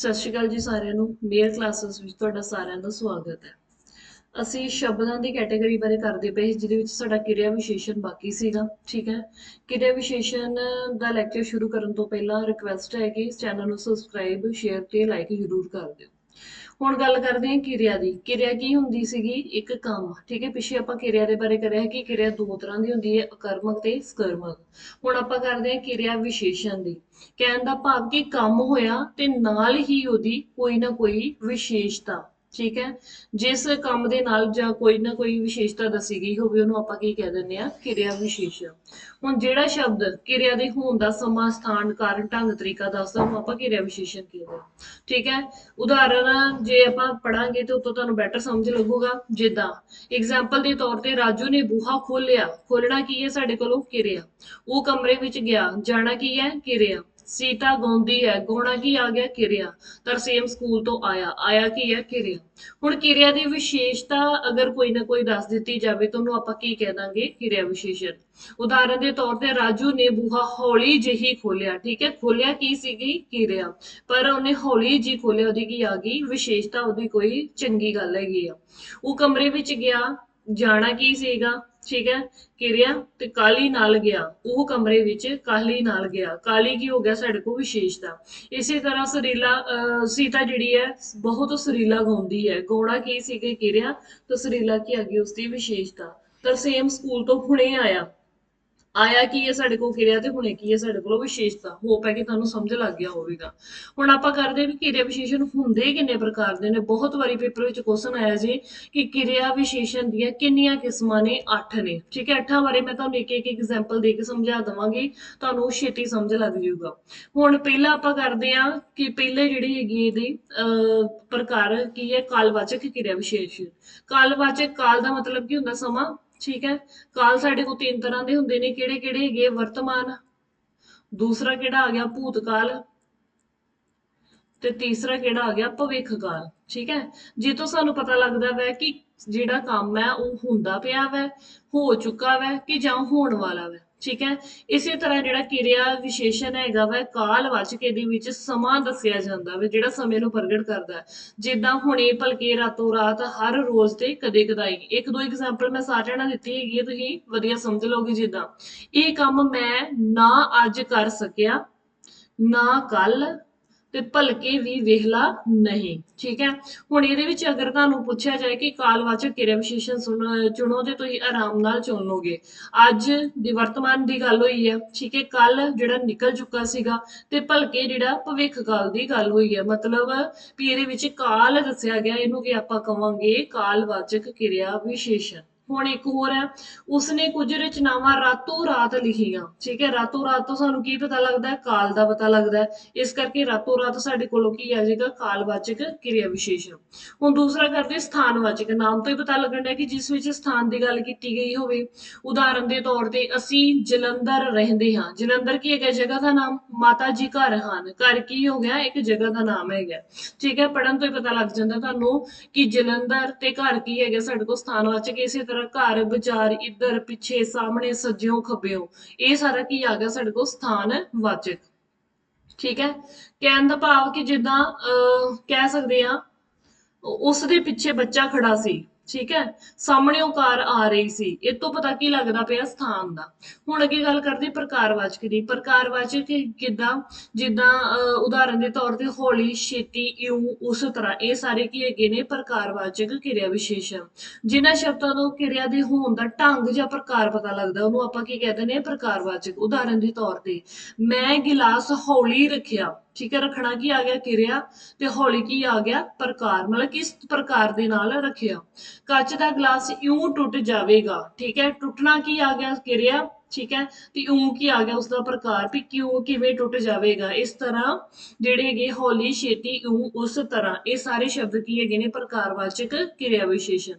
ਸਤਿ ਸ਼੍ਰੀ ਅਕਾਲ ਜੀ ਸਾਰਿਆਂ ਨੂੰ। ਮੇਅਰ ਕਲਾਸਿਸ ਵਿੱਚ ਤੁਹਾਡਾ ਸਾਰਿਆਂ ਦਾ ਸਵਾਗਤ ਹੈ। ਅਸੀਂ ਸ਼ਬਦਾਂ ਦੀ ਕੈਟਾਗਰੀ ਬਾਰੇ ਕਰਦੇ ਪਏ ਜਿਹਦੇ ਵਿੱਚ ਸਾਡਾ ਕਿਰਿਆ ਵਿਸ਼ੇਸ਼ਣ ਬਾਕੀ ਸੀਗਾ, ਠੀਕ ਹੈ? ਕਿਰਿਆ ਵਿਸ਼ੇਸ਼ਣ ਦਾ ਲੈਕਚਰ ਸ਼ੁਰੂ ਕਰਨ ਤੋਂ ਪਹਿਲਾਂ ਰਿਕਵੈਸਟ ਹੈ ਕਿ ਇਸ ਚੈਨਲ ਨੂੰ ਸਬਸਕ੍ਰਾਈਬ ਸ਼ੇਅਰ ਤੇ ਲਾਈਕ ਜ਼ਰੂਰ ਕਰ ਦਿਓ। ਹੁਣ ਗੱਲ ਕਰਦੇ ਹਾਂ ਕਿਰਿਆ ਦੀ। ਕਿਰਿਆ ਕੀ ਹੁੰਦੀ ਸੀਗੀ? ਇੱਕ ਕੰਮ। ਠੀਕ ਹੈ, ਪਿੱਛੇ ਆਪਾਂ ਕਿਰਿਆ ਦੇ ਬਾਰੇ ਕਰਿਆ ਕਿ ਕਿਰਿਆ ਦੋ ਤਰ੍ਹਾਂ ਦੀ ਹੁੰਦੀ ਹੈ, ਅਕਰਮਕ ਤੇ ਸਕਰਮਕ। ਹੁਣ ਆਪਾਂ ਕਰਦੇ ਹਾਂ ਕਿਰਿਆ ਵਿਸ਼ੇਸ਼ਣ ਦੀ। ਕਹਿਣ ਦਾ ਭਾਵ ਕਿ ਕੰਮ ਹੋਇਆ ਤੇ ਨਾਲ ਹੀ ਉਹਦੀ ਕੋਈ ਨਾ ਕੋਈ ਵਿਸ਼ੇਸ਼ਤਾ। ਠੀਕ ਹੈ? ਜਿਸ ਕੰਮ ਦੇ ਨਾਲ ਜਾਂ ਕੋਈ ਨਾ ਕੋਈ ਵਿਸ਼ੇਸ਼ਤਾ ਦੱਸੀ ਗਈ ਹੋਵੇ, ਉਹਨੂੰ ਆਪਾਂ ਕੀ ਕਹਿ ਦਿੰਦੇ ਆ ਕਿਰਿਆ ਵਿਸ਼ੇਸ਼ਣ ਹੁਣ ਜਿਹੜਾ ਸ਼ਬਦ ਕਿਰਿਆ ਦੇ ਹੋਣ ਦਾ ਸਮਾਂ, ਸਥਾਨ, ਕਾਰਨ, ਢੰਗ, ਤਰੀਕਾ ਦੱਸਦਾ, ਉਹਨੂੰ ਆਪਾਂ ਕਿਰਿਆ ਵਿਸ਼ੇਸ਼ਣ ਕਹਿੰਦੇ ਹਾਂ। ਠੀਕ ਹੈ? ਉਦਾਹਰਨ, ਜੇ ਆਪਾਂ ਪੜਾਂਗੇ ਤੇ ਉਤੋਂ ਤੁਹਾਨੂੰ ਬੈਟਰ ਸਮਝ ਲੱਗੂਗਾ। ਜਿੱਦਾਂ ਐਗਜ਼ਾਮਪਲ ਦੇ ਤੌਰ ਤੇ ਰਾਜੂ ਨੇ ਬੂਹਾ ਖੋਲਿਆ ਖੋਲਣਾ ਕੀ ਹੈ ਸਾਡੇ ਕੋਲੋਂ? ਕਿਰਿਆ। ਉਹ ਕਮਰੇ ਵਿੱਚ ਗਿਆ, ਜਾਣਾ ਕੀ ਹੈ? ਕਿਰਿਆ। ਸੀਤਾ ਗਾਉਂਦੀ ਹੈ, ਗਾਉਣਾ ਕੀ ਆ ਗਿਆ? ਕਿਰਿਆ। ਤਰਸੇਮ ਸਕੂਲ ਤੋਂ ਆਇਆ। ਆਇਆ ਕੀ ਹੈ? ਕਿਰਿਆ। ਹੁਣ ਕਿਰਿਆ ਦੀ ਵਿਸ਼ੇਸ਼ਤਾ ਅਗਰ ਕੋਈ ਨਾ ਕੋਈ ਦੱਸ ਦਿੱਤੀ ਜਾਵੇ ਤਾਂ ਉਹਨੂੰ ਆਪਾਂ ਕੀ ਕਹਿ ਦਾਂਗੇ? ਕਿਰਿਆ ਵਿਸ਼ੇਸ਼ਣ। ਉਦਾਹਰਨ ਦੇ ਤੌਰ ਤੇ ਰਾਜੂ ਨੇ ਬੂਹਾ ਹੌਲੀ ਜਿਹੀ ਖੋਲਿਆ ਠੀਕ ਹੈ? ਖੋਲਿਆ ਕੀ ਸੀਗੀ? ਕਿਰਿਆ। ਪਰ ਉਹਨੇ ਹੌਲੀ ਜਿਹੀ ਖੋਲਿਆ ਉਹਦੀ ਕੀ ਆ ਗਈ? ਵਿਸ਼ੇਸ਼ਤਾ ਉਹਦੀ ਕੋਈ ਚੰਗੀ ਗੱਲ ਹੈਗੀ ਆ। ਉਹ ਕਮਰੇ ਵਿੱਚ ਗਿਆ ਜਾਣਾ ਕੀ ਸੀਗਾ? ਠੀਕ ਹੈ? ਕਿਰਿਆ ਤੇ ਕਾਲੀ ਨਾਲ ਗਿਆ। ਉਹ ਕਮਰੇ ਵਿੱਚ ਕਾਲੀ ਨਾਲ ਗਿਆ। ਕਾਲੀ ਕੀ ਹੋ ਗਿਆ ਸਾਡੇ ਕੋਲ ਵਿਸ਼ੇਸ਼ਤਾ ਇਸੇ ਤਰ੍ਹਾਂ ਸਰੀਲਾ, ਅਹ, ਸੀਤਾ ਜਿਹੜੀ ਹੈ, ਬਹੁਤ ਸਰੀਲਾ ਗਾਉਂਦੀ ਹੈ। ਗਾਉਣਾ ਕੀ ਸੀਗੇ ਕਿਰਿਆ? ਤੇ ਸਰੀਲਾ ਕੀ ਆ ਗਈ ਉਸਦੀ ਵਿਸ਼ੇਸ਼ਤਾ। ਤਰਸੇਮ ਸਕੂਲ ਤੋਂ ਹੁਣੇ ਆਇਆ। ਆਇਆ ਕੀ ਹੈ ਸਾਡੇ ਕੋਲ ਕਿਰਿਆ ਤੇ ਹੁਣੇ ਕੀ ਹੈ ਸਾਡੇ ਕੋਲ ਵਿਸ਼ੇਸ਼ਤਾ ਹੋਪ ਹੈ ਕਿ ਤੁਹਾਨੂੰ ਸਮਝ ਲੱਗ ਗਿਆ ਹੋਵੇਗਾ। ਹੁਣ ਆਪਾਂ ਕਰਦੇ ਵੀ ਕਿਰਿਆ ਵਿਸ਼ੇਸ਼ਣ ਹੁੰਦੇ ਕਿੰਨੇ ਪ੍ਰਕਾਰ ਦੇ ਨੇ। ਬਹੁਤ ਵਾਰੀ ਪੇਪਰ ਵਿੱਚ ਕੁਐਸਚਨ ਆਇਆ ਜੀ ਕਿ ਕਿਰਿਆ ਵਿਸ਼ੇਸ਼ਣ ਦੀਆਂ ਕਿੰਨੀਆਂ ਕਿਸਮਾਂ ਨੇ? 8 ਨੇ। ਠੀਕ ਹੈ ਅੱਠਾਂ ਬਾਰੇ ਮੈਂ ਤੁਹਾਨੂੰ ਇੱਕ ਇੱਕ ਐਗਜ਼ਾਮਪਲ ਦੇ ਕੇ ਸਮਝਾ ਦਵਾਂਗੀ। ਤੁਹਾਨੂੰ ਛੇਤੀ ਸਮਝ ਲੱਗ ਜਾਊਗਾ। ਹੁਣ ਪਹਿਲਾਂ ਆਪਾਂ ਕਰਦੇ ਹਾਂ ਕਿ ਪਹਿਲੇ ਜਿਹੜੀ ਹੈਗੀ ਇਹਦੀ ਅਹ, ਪ੍ਰਕਾਰ ਕੀ ਹੈ? ਕਾਲਵਾਚਕ ਕਿਰਿਆ ਵਿਸ਼ੇਸ਼ਣ। ਕਾਲਵਾਚਕ ਕਾਲ ਦਾ ਮਤਲਬ ਕੀ ਹੁੰਦਾ ਸਮਾਂ? ਠੀਕ ਹੈ? ਕਾਲ ਸਾਡੇ ਕੋਲ ਤਿੰਨ ਤਰ੍ਹਾਂ ਦੇ ਹੁੰਦੇ ਨੇ, ਕਿਹੜੇ ਕਿਹੜੇ ਹੈਗੇ ਵਰਤਮਾਨ, ਦੂਸਰਾ ਕਿਹੜਾ ਆ ਗਿਆ? ਭੂਤਕਾਲ ਤੇ ਤੀਸਰਾ ਕਿਹੜਾ ਆ ਗਿਆ? ਭਵਿੱਖ ਕਾਲ ਠੀਕ ਹੈ? ਜੇ ਤੋਂ ਸਾਨੂੰ ਪਤਾ ਲੱਗਦਾ ਵੈ ਕਿ ਜਿਹੜਾ ਕੰਮ ਹੈ ਉਹ ਹੁੰਦਾ ਪਿਆ ਵੈ, ਹੋ ਚੁੱਕਾ ਵੈ ਕਿ ਜਾਂ ਹੋਣ ਵਾਲਾ ਵੈ? ਠੀਕ ਹੈ? ਇਸੇ ਤਰ੍ਹਾਂ ਜਿਹੜਾ ਕਿਰਿਆ ਵਿਸ਼ੇਸ਼ਣ ਹੈਗਾ ਵਾ, ਕਾਲਵਾਚਕ ਇਹਦੇ ਵਿੱਚ ਸਮਾਂ ਦੱਸਿਆ ਜਾਂਦਾ ਵੈ, ਜਿਹੜਾ ਸਮੇਂ ਨੂੰ ਪ੍ਰਗਟ ਕਰਦਾ ਜਿੱਦਾਂ ਹੁਣੇ ਭਲਕੇ ਰਾਤੋਂ ਰਾਤ ਹਰ ਰੋਜ਼ ਤੇ ਕਦੇ ਕਦਾਈ। ਇੱਕ ਦੋ ਐਗਜ਼ਾਮਪਲ ਮੈਂ ਸਾਰਿਆਂ ਨਾਲ ਦਿੱਤੀ ਹੈਗੀ ਹੈ ਤੁਸੀਂ ਵਧੀਆ ਸਮਝ ਲਓਗੇ ਜਿੱਦਾਂ। ਇਹ ਕੰਮ ਮੈਂ ਨਾ ਅੱਜ ਕਰ ਸਕਿਆ, ਨਾ ਕੱਲ ਤੇ ਭਲਕੇ ਵੀ ਵੇਖਲਾ ਨਹੀਂ, ਠੀਕ ਹੈ? ਹੁਣ ਇਹਦੇ ਵਿੱਚ ਅਗਰ ਤੁਹਾਨੂੰ ਪੁੱਛਿਆ ਜਾਏ ਕਿ ਕਾਲਵਾਚਕ ਕਿਰਿਆ ਵਿਸ਼ੇਸ਼ਣ ਸੁਣ- ਚੁਣੋ ਤੇ ਤੁਸੀਂ, ਆਰਾਮ ਨਾਲ ਚੁਣ ਲੋਗੇ ਅੱਜ ਦੀ ਵਰਤਮਾਨ ਦੀ ਗੱਲ ਹੋਈ ਹੈ, ਠੀਕ ਹੈ? ਕੱਲ ਜਿਹੜਾ ਨਿਕਲ ਚੁੱਕਾ ਸੀਗਾ ਤੇ ਭਲਕੇ ਜਿਹੜਾ ਭਵਿੱਖ ਕਾਲ ਦੀ ਗੱਲ ਹੋਈ ਹੈ। ਮਤਲਬ ਵੀ ਇਹਦੇ ਵਿੱਚ ਕਾਲ ਦੱਸਿਆ ਗਿਆ, ਇਹਨੂੰ ਕਿ ਆਪਾਂ ਕਵਾਂਗੇ ਕਾਲਵਾਚਕ ਕਿਰਿਆ ਵਿਸ਼ੇਸ਼ਣ ਹੁਣ ਇੱਕ ਹੋਰ ਹੈ, ਉਸਨੇ ਕੁਝ ਰਚਨਾਵਾਂ ਰਾਤੋਂ ਰਾਤ ਲਿਖੀਆਂ। ਠੀਕ ਹੈ, ਰਾਤੋਂ ਰਾਤ ਤੋਂ ਸਾਨੂੰ ਕੀ ਪਤਾ ਲੱਗਦਾ ਹੈ? ਕਾਲ ਦਾ ਪਤਾ ਲੱਗਦਾ ਹੈ। ਇਸ ਕਰਕੇ ਰਾਤੋਂ ਰਾਤ ਸਾਡੇ ਕੋਲੋਂ ਕੀ ਆ ਜਾਏਗਾ? ਕਾਲਵਾਚਕ ਕਿਰਿਆ ਵਿਸ਼ੇਸ਼ਣ ਹੁਣ ਦੂਸਰਾ ਕਰਦੇ ਸਥਾਨਵਾਚਕ। ਨਾਮ ਤੋਂ ਹੀ ਪਤਾ ਲੱਗਣ ਡਿਆ ਕਿ ਜਿਸ ਵਿੱਚ ਸਥਾਨ ਦੀ ਗੱਲ ਕੀਤੀ ਗਈ ਹੋਵੇ, ਉਦਾਹਰਨ ਦੇ ਤੌਰ ਤੇ ਅਸੀਂ ਜਲੰਧਰ ਰਹਿੰਦੇ ਹਾਂ। ਜਲੰਧਰ ਕੀ ਹੈਗਾ? ਜਗ੍ਹਾ ਦਾ ਨਾਮ ਮਾਤਾ ਜੀ ਘਰ ਹਨ। ਘਰ ਕੀ ਹੋ ਗਿਆ? ਇੱਕ ਜਗ੍ਹਾ ਦਾ ਨਾਮ ਹੈਗਾ। ਠੀਕ ਹੈ ਪੜਨ ਤੋਂ ਹੀ ਪਤਾ ਲੱਗ ਜਾਂਦਾ ਤੁਹਾਨੂੰ ਕਿ ਜਲੰਧਰ ਤੇ ਘਰ ਕੀ ਹੈਗਾ ਸਾਡੇ ਕੋਲ? ਸਥਾਨਵਾਚਕ ਇਸੇ ਤਰ੍ਹਾਂ ਘਰ ਬਾਜ਼ਾਰ ਇੱਧਰ ਪਿੱਛੇ ਸਾਹਮਣੇ ਸੱਜਿਓਂ ਖੱਬਿਓਂ। ਇਹ ਸਾਰਾ ਕੀ ਆ ਗਿਆ ਸਾਡੇ ਕੋਲ? ਸਥਾਨ ਵਾਚਕ। ਠੀਕ ਹੈ? ਕਹਿਣ ਦਾ ਭਾਵ ਕਿ ਜਿੱਦਾਂ ਅਹ, ਕਹਿ ਸਕਦੇ ਆ ਉਸ ਦੇ ਪਿੱਛੇ ਬੱਚਾ ਖੜਾ ਸੀ। ਠੀਕ ਹੈ? ਸਾਹਮਣੇ ਕਾਰ ਆ ਰਹੀ ਸੀ। ਇਹ ਤੋਂ ਪਤਾ ਕੀ ਲੱਗਦਾ ਪਿਆ ਸਥਾਨ ਦਾ? ਹੁਣ ਅੱਗੇ ਗੱਲ ਕਰਦੇ ਪ੍ਰਕਾਰਵਾਚਕ ਦੀ। ਪ੍ਰਕਾਰਵਾਚਕ ਕਿਦਾਂ? ਜਿੱਦਾਂ ਉਦਾਹਰਨ ਦੇ ਤੌਰ ਤੇ ਹੌਲੀ ਛੇਤੀ ਇਉਂ ਉਸ ਤਰ੍ਹਾਂ। ਇਹ ਸਾਰੇ ਕੀ ਹੈਗੇ ਨੇ? ਪ੍ਰਕਾਰਵਾਚਕ ਕਿਰਿਆ ਵਿਸ਼ੇਸ਼ਣ। ਜਿਨ੍ਹਾਂ ਸ਼ਬਦਾਂ ਤੋਂ ਕਿਰਿਆ ਦੇ ਹੋਣ ਦਾ ਢੰਗ ਜਾਂ ਪ੍ਰਕਾਰ ਪਤਾ ਲੱਗਦਾ, ਉਹਨੂੰ ਆਪਾਂ ਕੀ ਕਹਿੰਦੇ ਨੇ ਪ੍ਰਕਾਰਵਾਚਕ। ਉਦਾਹਰਨ ਦੇ ਤੌਰ ਤੇ, ਮੈਂ ਗਿਲਾਸ ਹੌਲੀ ਰੱਖਿਆ। ਠੀਕ ਹੈ, ਰੱਖਣਾ ਕੀ ਆ ਗਿਆ, ਕਿਰਿਆ ਤੇ ਹੌਲੀ ਕੀ ਆ ਗਿਆ, ਪ੍ਰਕਾਰ, ਮਤਲਬ ਕਿਸ ਪ੍ਰਕਾਰ ਦੇ ਨਾਲ ਰੱਖਿਆ। ਕੱਚ ਦਾ ਗਲਾਸ ਇਉਂ ਟੁੱਟ ਜਾਵੇਗਾ, ਠੀਕ ਹੈ, ਟੁੱਟਣਾ ਕੀ ਆ ਗਿਆ, ਕਿਰਿਆ, ਠੀਕ ਹੈ, ਤੇ ਇਉਂ ਕੀ ਆ ਗਿਆ ਉਸ ਦਾ ਪ੍ਰਕਾਰ, ਵੀ ਕਿਉਂ, ਕਿਵੇਂ ਟੁੱਟ ਜਾਵੇਗਾ। ਇਸ ਤਰ੍ਹਾਂ ਜਿਹੜੇ ਹੈਗੇ ਹੌਲੀ ਛੇਤੀ ਇਉਂ, ਉਸ ਤਰ੍ਹਾਂ, ਇਹ ਸਾਰੇ ਸ਼ਬਦ ਕੀ ਹੈਗੇ ਨੇ, ਪ੍ਰਕਾਰਵਾਚਕ ਕਿਰਿਆ ਵਿਸ਼ੇਸ਼ਣ।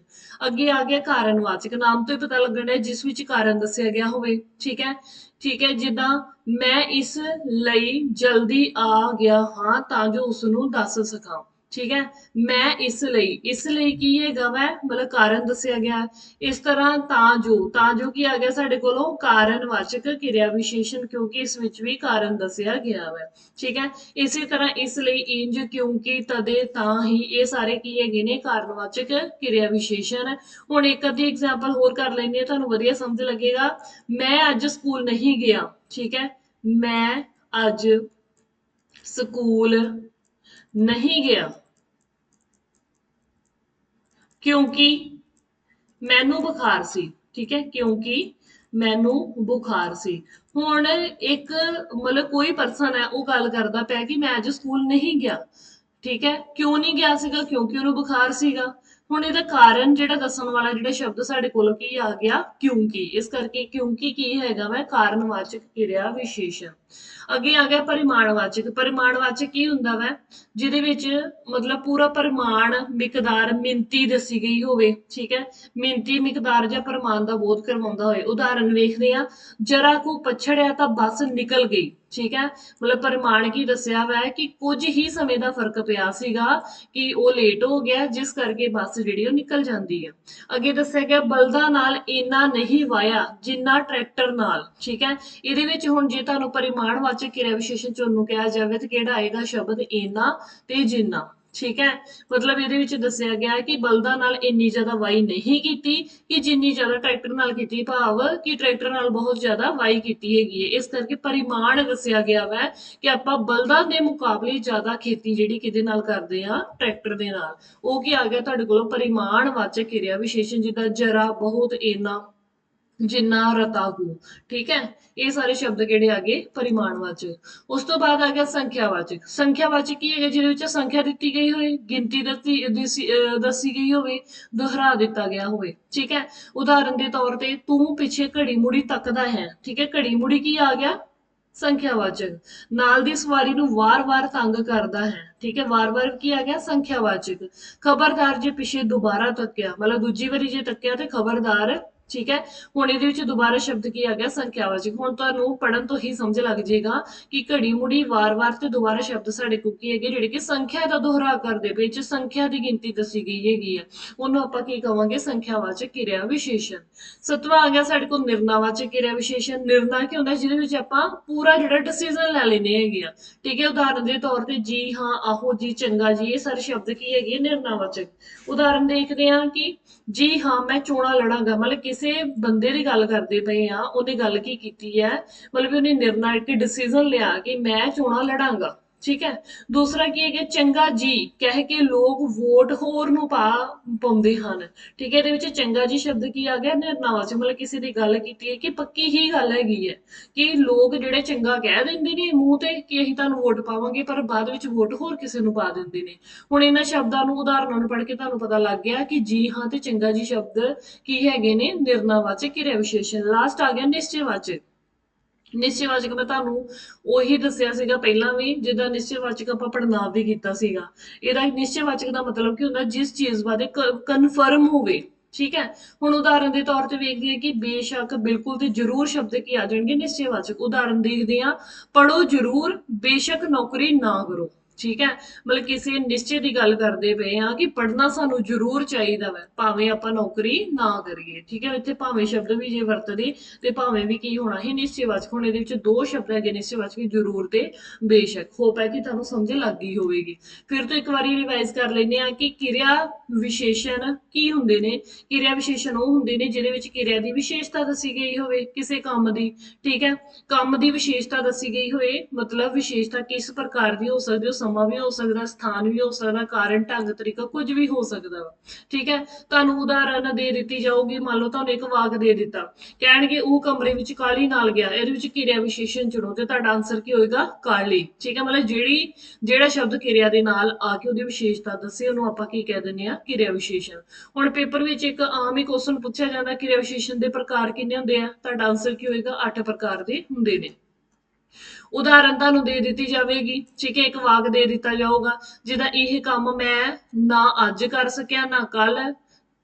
ਅੱਗੇ ਆ ਗਿਆ ਕਾਰਨਵਾਚਕ, ਨਾਮ ਤੋਂ ਹੀ ਪਤਾ ਲੱਗਣਾ ਜਿਸ ਵਿੱਚ ਕਾਰਨ ਦੱਸਿਆ ਗਿਆ ਹੋਵੇ, ਠੀਕ ਹੈ। ਠੀਕ ਹੈ, ਜਿੱਦਾਂ ਮੈਂ ਇਸ ਲਈ ਜਲਦੀ ਆ ਗਿਆ ਹਾਂ ਤਾਂ ਜੋ ਉਸ ਨੂੰ ਦੱਸ ਸਕਾਂ। ਠੀਕ ਹੈ ਮੈਂ ਇਸ ਲਈ ਇਸ ਲਈ ਕੀ ਹੈਗਾ ਵੈ ਮਤਲਬ ਕਾਰਨ ਦੱਸਿਆ ਗਿਆ ਇਸ ਤਰ੍ਹਾਂ ਤਾਂ ਜੋ ਤਾਂ ਜੋ ਕੀ ਆ ਗਿਆ ਸਾਡੇ ਕੋਲੋਂ ਕਾਰਨਵਾਚਕ ਕਿਰਿਆ ਵਿਸ਼ੇਸ਼ਣ ਕਿਉਂਕਿ ਇਸ ਵਿੱਚ ਵੀ ਕਾਰਨ ਦੱਸਿਆ ਗਿਆ ਵੈ ਠੀਕ ਹੈ ਇਸੇ ਤਰ੍ਹਾਂ ਇਸ ਲਈ ਇੰਜ ਕਿਉਂਕਿ ਤਦੇ ਤਾਂ ਹੀ ਇਹ ਸਾਰੇ ਕੀ ਹੈਗੇ ਨੇ ਕਾਰਨਵਾਚਕ ਕਿਰਿਆ ਵਿਸ਼ੇਸ਼ਣ ਹੁਣ ਇੱਕ ਅੱਧੀ ਐਗਜ਼ਾਮਪਲ ਹੋਰ ਕਰ ਲੈਂਦੇ ਹਾਂ ਤੁਹਾਨੂੰ ਵਧੀਆ ਸਮਝ ਲੱਗੇਗਾ ਮੈਂ ਅੱਜ ਸਕੂਲ ਨਹੀਂ ਗਿਆ ਠੀਕ ਹੈ ਮੈਂ ਅੱਜ ਸਕੂਲ ਨਹੀਂ ਗਿਆ ਕਿਉਂਕਿ ਮੈਨੂੰ ਬੁਖਾਰ ਸੀ, ਠੀਕ ਹੈ? ਕਿਉਂਕਿ ਮੈਨੂੰ ਬੁਖਾਰ ਸੀ। ਹੁਣ ਇੱਕ ਮਤਲਬ ਕੋਈ ਪਰਸਨ ਹੈ, ਉਹ ਗੱਲ ਕਰਦਾ ਪਿਆ ਕਿ ਮੈਂ ਅੱਜ ਸਕੂਲ ਨਹੀਂ ਗਿਆ, ਠੀਕ ਹੈ? ਕਿਉਂ ਨਹੀਂ ਗਿਆ ਸੀਗਾ? ਕਿਉਂਕਿ ਉਹਨੂੰ ਬੁਖਾਰ ਸੀਗਾ। ਹੁਣ ਇਹਦਾ ਕਾਰਨ ਜਿਹੜਾ ਦੱਸਣ ਵਾਲਾ ਜਿਹੜਾ ਸ਼ਬਦ ਸਾਡੇ ਕੋਲ ਕੀ ਆ ਗਿਆ? ਕਿਉਂਕਿ। ਇਸ ਕਰਕੇ ਕਿਉਂਕਿ ਕੀ ਹੈਗਾ ਵਾ? ਕਾਰਨਵਾਚਕ ਕਿਰਿਆ ਵਿਸ਼ੇਸ਼ਣ। ਅੱਗੇ ਆ ਗਿਆ ਪਰਿਮਾਣਵਾਚਕ। ਪਰਿਮਾਣਵਾਚਕ ਕੀ ਹੁੰਦਾ ਵਾ? ਜਿਹਦੇ ਵਿੱਚ ਮਤਲਬ ਪੂਰਾ ਪਰਿਮਾਣ, ਮਿਕਦਾਰ, ਮਿੰਤੀ ਦੱਸੀ ਗਈ ਹੋਵੇ, ਠੀਕ ਹੈ? ਮਿੰਤੀ, ਮਿਕਦਾਰ ਜਾਂ ਪਰਿਮਾਣ ਦਾ ਬੋਧ ਕਰਵਾਉਂਦਾ ਹੋਏ। ਉਦਾਹਰਨ ਵੇਖਦੇ ਆ ਜਰਾ ਕੋ ਪਛੜਿਆ ਤਾਂ ਬੱਸ ਨਿਕਲ ਗਈ, ਠੀਕ ਹੈ? ਮਤਲਬ ਪਰਿਮਾਣ ਕੀ ਦੱਸਿਆ ਹੋਇਆ ਹੈ ਕਿ ਕੁਝ ਹੀ ਸਮੇਂ ਦਾ ਫ਼ਰਕ ਪਿਆ ਸੀਗਾ ਕਿ ਉਹ ਲੇਟ ਹੋ ਗਿਆ, ਜਿਸ ਕਰਕੇ ਬੱਸ ਜਿਹੜੀ ਉਹ ਨਿਕਲ ਜਾਂਦੀ ਹੈ ਅੱਗੇ ਦੱਸਿਆ ਗਿਆ, ਬਲਦਾਂ ਨਾਲ ਇੰਨਾ ਨਹੀਂ ਵਾਇਆ ਜਿੰਨਾ ਟਰੈਕਟਰ ਨਾਲ, ਠੀਕ ਹੈ? ਇਹਦੇ ਵਿੱਚ ਹੁਣ ਜੇ ਤੁਹਾਨੂੰ ਪਰਿਮਾਣਵਾਚਕ ਕਿਰਿਆ ਵਿਸ਼ੇਸ਼ਣ ਚੁਣਨ ਨੂੰ ਕਿਹਾ ਜਾਵੇ ਤਾਂ ਕਿਹੜਾ ਆਏਗਾ ਸ਼ਬਦ ਇੰਨਾ ਤੇ ਜਿੰਨਾ, ਠੀਕ ਹੈ? ਮਤਲਬ ਇਹਦੇ ਵਿੱਚ ਦੱਸਿਆ ਗਿਆ ਹੈ ਕਿ ਬਲਦਾਂ ਨਾਲ ਇੰਨੀ ਜ਼ਿਆਦਾ ਵਾਈ ਨਹੀਂ ਕੀਤੀ, ਕਿ ਜਿੰਨੀ ਜ਼ਿਆਦਾ ਟਰੈਕਟਰ ਨਾਲ ਕੀਤੀ, ਭਾਵ ਕਿ ਟਰੈਕਟਰ ਨਾਲ ਬਹੁਤ ਜ਼ਿਆਦਾ ਵਾਈ ਕੀਤੀ ਹੈਗੀ ਹੈ। ਇਸ ਕਰਕੇ ਪਰਿਮਾਣ ਦੱਸਿਆ ਗਿਆ ਵਾ ਕਿ ਆਪਾਂ ਬਲਦਾਂ ਦੇ ਮੁਕਾਬਲੇ ਜ਼ਿਆਦਾ ਖੇਤੀ ਜਿਹੜੀ ਕਿਹਦੇ ਨਾਲ ਕਰਦੇ ਆ ਟਰੈਕਟਰ ਦੇ ਨਾਲ। ਉਹ ਕੀ ਆ ਗਿਆ ਤੁਹਾਡੇ ਕੋਲੋਂ? ਪਰਿਮਾਣਵਾਚਕ ਕਿਰਿਆ ਵਿਸ਼ੇਸ਼ਣ ਜਿਹਦਾ ਜਰਾ, ਬਹੁਤ ਇੰਨਾ ਜਿੰਨਾ ਰਤਾਗੂ ਠੀਕ ਹੈ? ਇਹ ਸਾਰੇ ਸ਼ਬਦ ਕਿਹੜੇ ਆ ਗਏ? ਪਰਿਮਾਣਵਾਚਕ। ਉਸ ਤੋਂ ਬਾਅਦ ਆ ਗਿਆ ਸੰਖਿਆਵਾਚਕ। ਸੰਖਿਆਵਾਚਕ ਕੀ ਹੈਗਾ, ਜਿਹਦੇ ਵਿੱਚ ਸੰਖਿਆ ਦਿੱਤੀ ਗਈ ਹੋਵੇ, ਗਿਣਤੀ ਦੱਸੀ ਦੱਸੀ ਗਈ ਹੋਵੇ, ਦੁਹਰਾ ਦਿੱਤਾ ਗਿਆ ਹੋਵੇ, ਠੀਕ ਹੈ? ਉਦਾਹਰਨ ਦੇ ਤੌਰ ਤੇ ਤੂੰ ਪਿੱਛੇ ਘੜੀ ਮੁੜੀ ਤੱਕਦਾ ਹੈ, ਠੀਕ ਹੈ? ਘੜੀ ਮੁੜੀ ਕੀ ਆ ਗਿਆ? ਸੰਖਿਆਵਾਚਕ। ਨਾਲ ਦੀ ਸਵਾਰੀ ਨੂੰ ਵਾਰ-ਵਾਰ ਤੰਗ ਕਰਦਾ ਹੈ, ਠੀਕ ਹੈ? ਵਾਰ-ਵਾਰ ਕੀ ਆ ਗਿਆ? ਸੰਖਿਆਵਾਚਕ। ਖਬਰਦਾਰ ਜੇ ਪਿੱਛੇ ਦੁਬਾਰਾ ਤੱਕਿਆ, ਮਤਲਬ ਦੂਜੀ ਵਾਰੀ ਜੇ ਤੱਕਿਆ ਤੇ ਖਬਰਦਾਰ ਠੀਕ ਹੈ? ਹੁਣ ਇਹਦੇ ਵਿੱਚ ਦੁਬਾਰਾ ਸ਼ਬਦ ਕੀ ਆ ਗਿਆ? ਸੰਖਿਆਵਾਚਕ। ਹੁਣ ਤੁਹਾਨੂੰ ਪੜਨ ਤੋਂ ਹੀ ਸਮਝ ਲੱਗ ਜਾਏਗਾ ਕਿ ਘੜੀ ਮੁੜੀ ਵਾਰ-ਵਾਰ ਤੇ ਦੁਬਾਰਾ ਸ਼ਬਦ ਸਾਡੇ ਕੋਲ ਕੀ ਹੈਗੇ? ਜਿਹੜੇ ਕਿ ਸੰਖਿਆ ਦਾ ਦੁਹਰਾ ਕਰਦੇ ਪਏ ਸੰਖਿਆ ਦੀ ਗਿਣਤੀ ਦੱਸੀ ਗਈ ਹੈਗੀ ਹੈ ਉਹਨੂੰ ਆਪਾਂ ਕੀ ਕਵਾਂਗੇ? ਸੰਖਿਆਵਾਚਕ ਕਿਰਿਆ ਵਿਸ਼ੇਸ਼ਣ। ਸਤਵਾਂ ਆ ਗਿਆ ਸਾਡੇ ਕੋਲ ਨਿਰਣਾਵਾਚਕ ਕਿਰਿਆ ਵਿਸ਼ੇਸ਼ਣ। ਨਿਰਣਾ ਕੀ ਹੁੰਦਾ? ਜਿਹਦੇ ਵਿੱਚ ਆਪਾਂ ਪੂਰਾ ਜਿਹੜਾ ਡਿਸੀਜਨ ਲੈ ਲੈਨੇ ਹੈਗੇ ਆ। ਠੀਕ ਹੈ? ਉਦਾਹਰਨ ਦੇ ਤੌਰ ਤੇ ਜੀ, ਹਾਂ, ਆਹੋ, ਜੀ, ਚੰਗਾ, ਜੀ, ਇਹ ਸਾਰੇ ਸ਼ਬਦ ਕੀ ਹੈਗੇ ਨਿਰਣਾਵਾਚਕ ਉਦਾਹਰਨ ਦੇਖਦੇ ਹਾਂ ਕਿ ਜੀ, ਹਾਂ, ਮੈਂ ਚੋਣਾਂ ਲੜਾਂਗਾ। ਮਤਲਬ ਕਿਸ ਕਿਸੇ ਬੰਦੇ ਦੀ ਗੱਲ ਕਰਦੇ ਪਏ ਆ, ਉਹਨੇ ਗੱਲ ਕੀ ਕੀਤੀ ਹੈ? ਮਤਲਬ ਵੀ ਉਹਨੇ ਨਿਰਣਾ ਇੱਕ ਡਿਸੀਜਨ ਲਿਆ ਕਿ ਮੈਂ ਚੋਣਾਂ ਲੜਾਂਗਾ। ਠੀਕ ਹੈ। ਦੂਸਰਾ ਕੀ ਹੈ ਕਿ ਚੰਗਾ ਜੀ ਕਹਿ ਕੇ ਲੋਕ ਵੋਟ ਹੋਰ ਨੂੰ ਪਾ ਪਾਉਂਦੇ ਹਨ। ਠੀਕ ਹੈ, ਇਹਦੇ ਵਿੱਚ ਚੰਗਾ ਜੀ ਸ਼ਬਦ ਕੀ ਆ ਗਿਆ? ਨਿਰਣਾਵਾਚਕ ਮਤਲਬ ਕਿਸੇ ਦੀ ਗੱਲ ਕੀਤੀ ਹੈ ਕਿ ਪੱਕੀ ਹੀ ਗੱਲ ਹੈਗੀ ਹੈ ਕਿ ਲੋਕ ਜਿਹੜੇ ਚੰਗਾ ਕਹਿ ਦਿੰਦੇ ਨੇ ਮੂੰਹ ਤੇ ਕਿ ਅਸੀਂ ਤੁਹਾਨੂੰ ਵੋਟ ਪਾਵਾਂਗੇ, ਪਰ ਬਾਅਦ ਵਿੱਚ ਵੋਟ ਹੋਰ ਕਿਸੇ ਨੂੰ ਪਾ ਦਿੰਦੇ ਨੇ। ਹੁਣ ਇਹਨਾਂ ਸ਼ਬਦਾਂ ਨੂੰ ਉਦਾਹਰਨਾਂ ਨੂੰ ਪੜ੍ਹ ਕੇ ਤੁਹਾਨੂੰ ਪਤਾ ਲੱਗ ਗਿਆ ਕਿ ਜੀ ਹਾਂ ਤੇ ਚੰਗਾ ਜੀ ਸ਼ਬਦ ਕੀ ਹੈਗੇ ਨੇ? ਨਿਰਣਾਵਾਚਕ ਕਿਰਿਆ ਵਿਸ਼ੇਸ਼ਣ। ਲਾਸਟ ਆ ਗਿਆ ਨਿਸ਼ਚੈਵਾਚਕ ਨਿਸ਼ਚੈਵਾਚਕ ਮੈਂ ਤੁਹਾਨੂੰ ਉਹੀ ਦੱਸਿਆ ਸੀਗਾ ਪਹਿਲਾਂ ਵੀ, ਜਿੱਦਾਂ ਨਿਸ਼ਚੈਵਾਚਕ ਆਪਾਂ ਪੜਨਾਵ ਵੀ ਕੀਤਾ ਸੀਗਾ। ਇਹਦਾ ਨਿਸ਼ਚੈਵਾਚਕ ਦਾ ਮਤਲਬ ਕੀ ਹੁੰਦਾ, ਜਿਸ ਚੀਜ਼ ਬਾਰੇ ਕਨਫਰਮ ਹੋਵੇ, ਠੀਕ ਹੈ? ਹੁਣ ਉਦਾਹਰਨ ਦੇ ਤੌਰ ਤੇ ਵੇਖਦੇ ਹਾਂ ਕਿ ਬੇਸ਼ੱਕ ਬਿਲਕੁਲ ਤੇ ਜ਼ਰੂਰ ਸ਼ਬਦ ਕੀ ਆ ਜਾਣਗੇ ਨਿਸ਼ਚੈਵਾਚਕ ਉਦਾਹਰਨ ਦੇਖਦੇ ਹਾਂ ਪੜੋ ਜ਼ਰੂਰ, ਬੇਸ਼ੱਕ ਨੌਕਰੀ ਨਾ ਕਰੋ। ਠੀਕ ਹੈ? ਮਤਲਬ ਕਿਸੇ ਨਿਸ਼ਚੇ ਦੀ ਗੱਲ ਕਰਦੇ ਪਏ ਆ ਕਿ ਪੜ੍ਹਨਾ ਸਾਨੂੰ ਜ਼ਰੂਰ ਚਾਹੀਦਾ ਵੈ, ਭਾਵੇਂ ਆਪਾਂ ਨੌਕਰੀ ਨਾ ਕਰੀਏ, ਠੀਕ ਹੈ? ਇੱਥੇ ਭਾਵੇਂ ਸ਼ਬਦ ਵੀ ਜੇ ਵਰਤਦੇ ਤੇ ਭਾਵੇਂ ਵੀ ਕੀ ਹੋਣਾ ਹੈ ਨਿਸ਼ਚੈਵਾਚਕ ਹੁਣ, ਇਹਦੇ ਵਿੱਚ ਦੋ ਸ਼ਬਦ ਹੈਗੇ ਨਿਸ਼ਚੈਵਾਚਕ ਜ਼ਰੂਰ ਤੇ ਬੇਸ਼ੱਕ। ਹੋਪ ਹੈ ਕਿ ਤੁਹਾਨੂੰ ਸਮਝ ਲੱਗ ਗਈ ਹੋਵੇਗੀ। ਫਿਰ ਤੋਂ ਇੱਕ ਵਾਰੀ ਰਿਵਾਈਜ਼ ਕਰ ਲੈਂਦੇ ਆ ਕਿ ਕਿਰਿਆ ਵਿਸ਼ੇਸ਼ਣ ਕੀ ਹੁੰਦੇ ਨੇ? ਕਿਰਿਆ ਵਿਸ਼ੇਸ਼ਣ ਉਹ ਹੁੰਦੇ ਨੇ ਜਿਹਦੇ ਵਿੱਚ ਕਿਰਿਆ ਦੀ ਵਿਸ਼ੇਸ਼ਤਾ ਦੱਸੀ ਗਈ ਹੋਵੇ ਕਿਸੇ ਕੰਮ ਦੀ, ਠੀਕ ਹੈ? ਕੰਮ ਦੀ ਵਿਸ਼ੇਸ਼ਤਾ ਦੱਸੀ ਗਈ ਹੋਵੇ, ਮਤਲਬ ਵਿਸ਼ੇਸ਼ਤਾ ਕਿਸ ਪ੍ਰਕਾਰ ਦੀ ਹੋ ਸਕਦੀ ਹੈ ਸਮਾਂ ਵੀ ਹੋ ਸਕਦਾ, ਸਥਾਨ ਵੀ ਹੋ ਸਕਦਾ, ਕਾਰਨ, ਢੰਗ, ਤਰੀਕਾ ਕੁਝ ਵੀ ਹੋ ਸਕਦਾ ਵਾ। ਠੀਕ ਹੈ? ਤੁਹਾਨੂੰ ਉਦਾਹਰਨ ਦੇ ਦਿੱਤੀ ਜਾਊਗੀ, ਮੰਨ ਲਓ ਤੁਹਾਨੂੰ ਇੱਕ ਵਾਕ ਦੇ ਦਿੱਤਾ। ਕਹਿਣਗੇ, ਉਹ ਕਮਰੇ ਵਿੱਚ ਕਾਲੀ ਨਾਲ ਗਿਆ, ਇਹਦੇ ਵਿੱਚ ਕਿਰਿਆ ਵਿਸ਼ੇਸ਼ਣ ਚੁਣੋ ਤੇ ਤੁਹਾਡਾ ਆਨਸਰ ਕੀ ਹੋਏਗਾ? ਕਾਲੀ ਠੀਕ ਹੈ? ਮਤਲਬ ਜਿਹੜੀ, ਜਿਹੜਾ ਸ਼ਬਦ ਕਿਰਿਆ ਦੇ ਨਾਲ ਆ ਕੇ ਉਹਦੀ ਵਿਸ਼ੇਸ਼ਤਾ ਦੱਸੇ, ਉਹਨੂੰ ਆਪਾਂ ਕੀ ਕਹਿ ਦਿੰਦੇ ਆ ਕਿਰਿਆ ਵਿਸ਼ੇਸ਼ਣ। ਹੁਣ ਪੇਪਰ ਵਿੱਚ ਇੱਕ ਆਮ ਹੀ ਕੁਐਸਚਨ ਪੁੱਛਿਆ ਜਾਂਦਾ, ਕਿਰਿਆ ਵਿਸ਼ੇਸ਼ਣ ਦੇ ਪ੍ਰਕਾਰ ਕਿੰਨੇ ਹੁੰਦੇ ਆ? ਤੁਹਾਡਾ ਆਨਸਰ ਕੀ ਹੋਏਗਾ? 8 ਪ੍ਰਕਾਰ ਦੇ ਹੁੰਦੇ ਨੇ। ਉਦਾਹਰਨ ਤੁਹਾਨੂੰ ਦੇ ਦਿੱਤੀ ਜਾਵੇਗੀ, ਠੀਕ ਹੈ, ਇੱਕ ਵਾਕ ਦੇ ਦਿੱਤਾ ਜਾਊਗਾ, ਜਿਹਦਾ ਇਹ ਕੰਮ ਮੈਂ ਨਾ ਅੱਜ ਕਰ ਸਕਿਆ, ਨਾ ਕੱਲ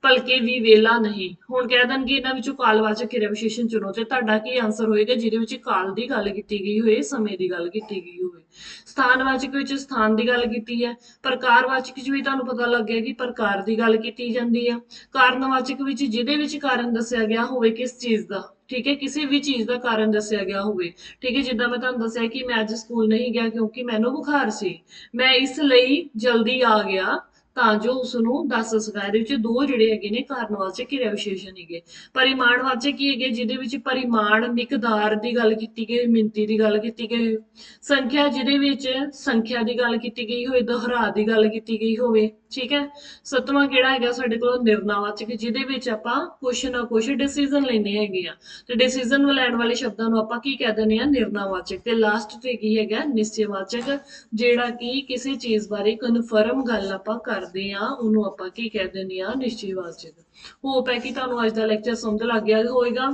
ਭਲਕੇ ਵੀ ਵੇਲਾ ਨਹੀਂ। ਹੁਣ ਕਹਿ ਦੇਣਗੇ ਇਹਨਾਂ ਵਿੱਚੋਂ ਕਾਲਵਾਚਕ ਕਿਰਿਆ ਵਿਸ਼ੇਸ਼ਣ ਚੁਣੋ ਤੇ ਤੁਹਾਡਾ ਕੀ ਆਨਸਰ ਹੋਏਗਾ, ਜਿਹਦੇ ਵਿੱਚ ਕਾਲ ਦੀ ਗੱਲ ਕੀਤੀ ਗਈ ਹੋਏ ਸਮੇਂ ਦੀ ਗੱਲ ਕੀਤੀ ਗਈ ਹੋਵੇ। ਸਥਾਨਵਾਚਕ ਵਿੱਚ ਸਥਾਨ ਦੀ ਗੱਲ ਕੀਤੀ ਹੈ, ਪ੍ਰਕਾਰਵਾਚਕ ਵਿੱਚ ਵੀ ਤੁਹਾਨੂੰ ਪਤਾ ਲੱਗ ਗਿਆ ਕਿ ਪ੍ਰਕਾਰ ਦੀ ਗੱਲ ਕੀਤੀ ਜਾਂਦੀ ਹੈ। ਕਾਰਨਵਾਚਕ ਵਿੱਚ ਜਿਹਦੇ ਵਿੱਚ ਕਾਰਨ ਦੱਸਿਆ ਗਿਆ ਹੋਵੇ ਕਿਸ ਚੀਜ਼ ਦਾ। ਠੀਕ ਹੈ, ਕਿਸੇ ਵੀ ਚੀਜ਼ ਦਾ ਕਾਰਨ ਦੱਸਿਆ ਗਿਆ ਹੋਵੇ। ਠੀਕ ਹੈ, ਜਿੱਦਾਂ ਮੈਂ ਤੁਹਾਨੂੰ ਦੱਸਿਆ ਕਿ ਮੈਂ ਅੱਜ ਸਕੂਲ ਨਹੀਂ ਗਿਆ ਕਿਉਂਕਿ ਮੈਨੂੰ ਬੁਖਾਰ ਸੀ। ਮੈਂ ਇਸ ਲਈ ਜਲਦੀ ਆ ਗਿਆ ਤਾਂ ਜੋ ਉਸ ਨੂੰ ਦੱਸ ਸਕਾਂ ਇਹਦੇ ਵਿੱਚ ਦੋ ਜਿਹੜੇ ਹੈਗੇ ਨੇ ਕਾਰਨਵਾਚਕ ਕਿਰਿਆ ਵਿਸ਼ੇਸ਼ਣ ਹੈਗੇ ਪਰਿਮਾਣਵਾਚਕ ਕੀ ਹੈਗੇ, ਜਿਹਦੇ ਵਿੱਚ ਪਰਿਮਾਣ ਮਿਕਦਾਰ ਦੀ ਗੱਲ ਕੀਤੀ ਗਈ ਮਿੰਤੀ ਦੀ ਗੱਲ ਕੀਤੀ ਗਈ, ਸੰਖਿਆ ਜਿਹਦੇ ਵਿੱਚ ਸੰਖਿਆ ਦੀ ਗੱਲ ਕੀਤੀ ਗਈ ਹੋਵੇ, ਦੁਹਰਾ ਦੀ ਗੱਲ ਕੀਤੀ ਗਈ ਹੋਵੇ, ਠੀਕ ਹੈ? ਸਤਵਾਂ ਕਿਹੜਾ ਹੈਗਾ ਸਾਡੇ ਕੋਲ? ਨਿਰਣਾਵਾਚਕ ਜਿਹਦੇ ਵਿੱਚ ਆਪਾਂ ਕੁਛ ਨਾ ਕੁਛ ਡਿਸੀਜਨ ਲੈਣੇ ਹੈਗੇ ਆ ਤੇ ਡਿਸੀਜਨ ਲੈਣ ਵਾਲੇ ਸ਼ਬਦਾਂ ਨੂੰ ਆਪਾਂ ਕੀ ਕਹਿ ਦਿੰਦੇ ਆ ਨਿਰਣਾਵਾਚਕ ਤੇ ਲਾਸਟ ਤੇ ਕੀ ਹੈਗਾ? ਨਿਸ਼ਚੈਵਾਚਕ ਜਿਹੜਾ ਕਿ ਕਿਸੇ ਚੀਜ਼ ਬਾਰੇ ਕਨਫਰਮ ਗੱਲ ਆਪਾਂ ਕਰ ਕਰਦੇ ਆ, ਉਹਨੂੰ ਆਪਾਂ ਕੀ ਕਹਿ ਦਿੰਦੇ ਆ ਨਿਸ਼ਚੈਵਾਚਕ ਹੋਪ ਹੈ ਕਿ ਤੁਹਾਨੂੰ ਅੱਜ ਦਾ ਲੈਕਚਰ ਸਮਝ ਲੱਗ ਗਿਆ ਹੋਵੇਗਾ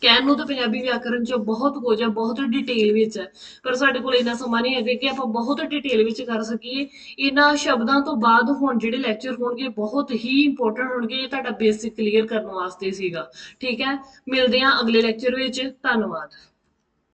ਕਹਿਣ ਨੂੰ ਤਾਂ ਪੰਜਾਬੀ ਵਿਆਕਰਣ ਚ ਬਹੁਤ ਕੁਝ ਹੈ ਬਹੁਤ ਡਿਟੇਲ ਵਿੱਚ ਹੈ ਪਰ ਸਾਡੇ ਕੋਲ ਇੰਨਾ ਸਮਾਂ ਨਹੀਂ ਹੈਗਾ ਕਿ ਆਪਾਂ ਬਹੁਤ ਡਿਟੇਲ ਵਿੱਚ ਕਰ ਸਕੀਏ। ਇਹਨਾਂ ਸ਼ਬਦਾਂ ਤੋਂ ਬਾਅਦ ਹੁਣ ਜਿਹੜੇ ਲੈਕਚਰ ਹੋਣਗੇ, ਬਹੁਤ ਹੀ ਇੰਪੋਰਟੈਂਟ ਹੋਣਗੇ, ਇਹ ਤੁਹਾਡਾ ਬੇਸਿਕ ਕਲੀਅਰ ਕਰਨ ਵਾਸਤੇ ਸੀਗਾ। ਠੀਕ ਹੈ? ਮਿਲਦੇ ਹਾਂ ਅਗਲੇ ਲੈਕਚਰ ਵਿੱਚ। ਧੰਨਵਾਦ।